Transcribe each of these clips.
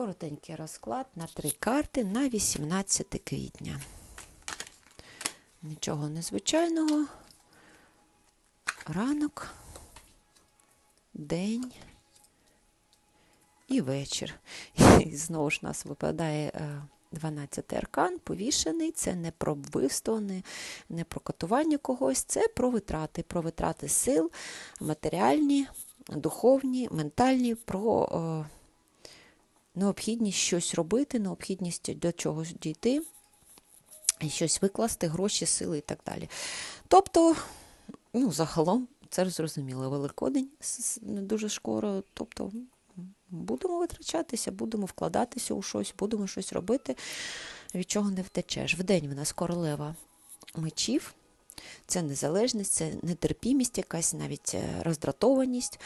Коротенький розклад на три карти на 18 квітня. Нічого незвичайного. Ранок, день і вечір. І знову ж у нас випадає е, 12 аркан, повішений. Це не про вбивство, не, не про катування когось, це про витрати, про витрати сил, матеріальні, духовні, ментальні, про е, необхідність щось робити, необхідність до чогось дійти, щось викласти, гроші, сили і так далі. Тобто, ну, загалом, це зрозуміло, Великодень дуже скоро. Тобто, будемо витрачатися, будемо вкладатися у щось, будемо щось робити, від чого не втечеш. Вдень в нас королева мечів. Це незалежність, це нетерпімість, якась навіть е, роздратованість.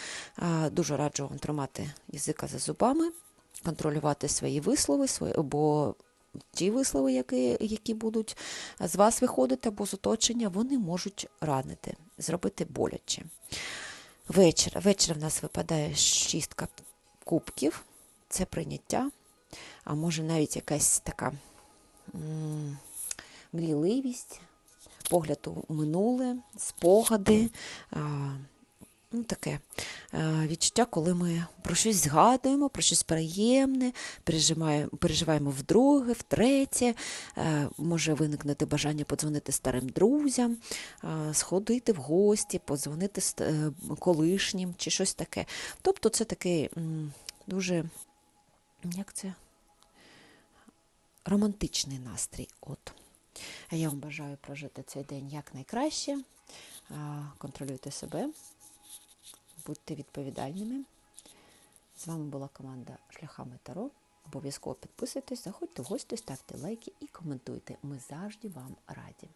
Дуже раджу вам тримати язика за зубами, контролювати свої вислови, свої, бо ті вислови, які, які будуть з вас виходити або з оточення, вони можуть ранити, зробити боляче. Вечір. Вечір в нас випадає шістка кубків, це прийняття, а може навіть якась така м, мрійливість, погляд у минуле, спогади. А, Ну, таке е, відчуття, коли ми про щось згадуємо, про щось приємне, переживаємо, вдруге, втретє, е, може виникнути бажання подзвонити старим друзям, е, сходити в гості, подзвонити колишнім чи щось таке. Тобто це такий дуже, як це? Романтичний настрій. От. А я вам бажаю прожити цей день якнайкраще. Контролюйте себе, будьте відповідальними. З вами була команда Шляхами Таро. Обов'язково підписуйтесь, заходьте в гості, ставте лайки і коментуйте. Ми завжди вам раді.